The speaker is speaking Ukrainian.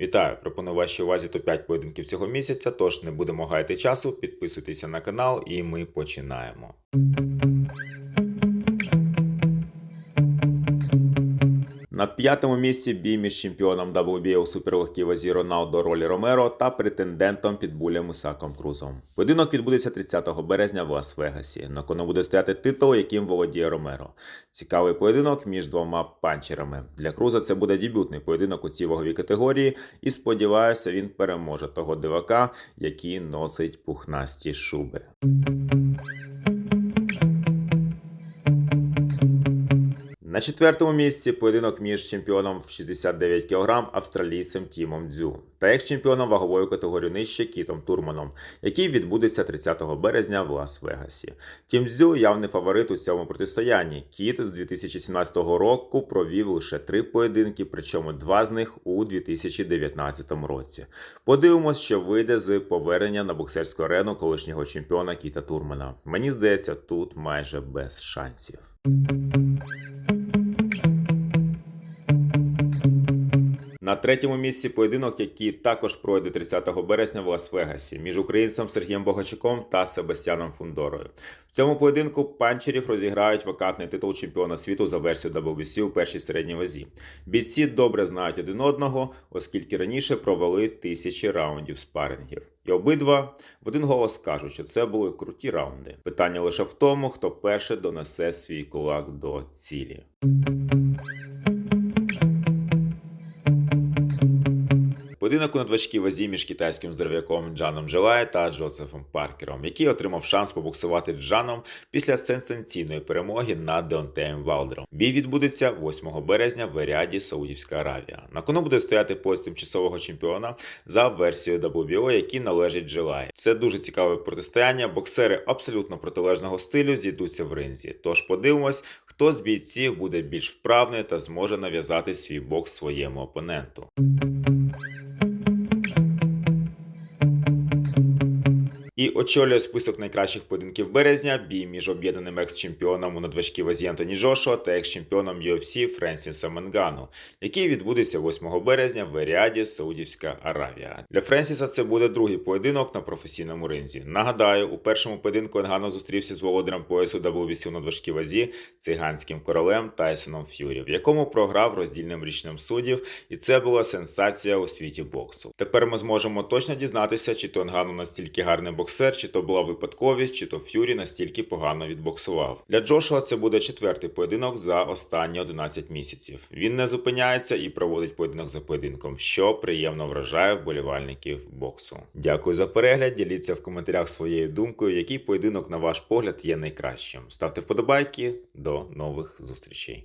Вітаю! Пропоную вашій увазі топ-5 поєдинків цього місяця, тож не будемо гаяти часу, підписуйтеся на канал і ми починаємо. На п'ятому місці бій між чемпіоном WBA у суперлегкій вазі Роналдо Ролі Ромеро та претендентом під булем Ісаком Крузом. Поєдинок відбудеться 30 березня в Лас-Вегасі. На кону буде стояти титул, яким володіє Ромеро. Цікавий поєдинок між двома панчерами. Для Круза це буде дебютний поєдинок у цій ваговій категорії, і сподіваюся, він переможе того дивака, який носить пухнасті шуби. На четвертому місці поєдинок між чемпіоном в 69 кг австралійцем Тімом Дзю та екс-чемпіоном вагової категорії нижче Кітом Турманом, який відбудеться 30 березня в Лас-Вегасі. Тім Дзю явний фаворит у цьому протистоянні. Кіт з 2017 року провів лише три поєдинки, причому два з них у 2019 році. Подивимось, що вийде з повернення на боксерську арену колишнього чемпіона Кіта Турмана. Мені здається, тут майже без шансів. На третьому місці поєдинок, який також пройде 30 березня в Лас-Вегасі між українцем Сергієм Богачуком та Себастьяном Фундорою. В цьому поєдинку панчерів розіграють вакантний титул чемпіона світу за версією WBC у першій середній вазі. Бійці добре знають один одного, оскільки раніше провели тисячі раундів спарингів. І обидва в один голос кажуть, що це були круті раунди. Питання лише в тому, хто перше донесе свій кулак до цілі. Поєдинок у надважкій вазі між китайським здоров'яком Джаном Джелай та Джозефом Паркером, який отримав шанс побоксувати Джаном після сенсаційної перемоги над Деонтеєм Валдером. Бій відбудеться 8 березня в Еріаді, Саудівська Аравія. На кону буде стояти пояс тимчасового чемпіона за версією WBO, який належить Джелай. Це дуже цікаве протистояння. Боксери абсолютно протилежного стилю зійдуться в ринзі. Тож подивимось, хто з бійців буде більш вправний та зможе нав'язати свій бокс своєму опоненту. І очолює список найкращих поєдинків березня бій між об'єднаним екс-чемпіоном у надважкій вазі Антоні Джошуа та екс-чемпіоном UFC Френсісом Менгану, який відбудеться 8 березня в Еріаді, Саудівська Аравія. Для Френсіса це буде другий поєдинок на професійному ринзі. Нагадаю, у першому поєдинку Енгано зустрівся з володарем поясу WBC у надважкій вазі циганським королем Тайсоном Ф'юрі, в якому програв роздільним річним суддів, і це була сенсація у світі боксу. Тепер ми зможемо точно дізнатися, чи то Енгано настільки гарний боксер, чи то була випадковість, чи то Ф'юрі настільки погано відбоксував. Для Джошуа це буде четвертий поєдинок за останні 11 місяців. Він не зупиняється і проводить поєдинок за поєдинком, що приємно вражає вболівальників боксу. Дякую за перегляд. Діліться в коментарях своєю думкою, який поєдинок, на ваш погляд, є найкращим. Ставте вподобайки. До нових зустрічей.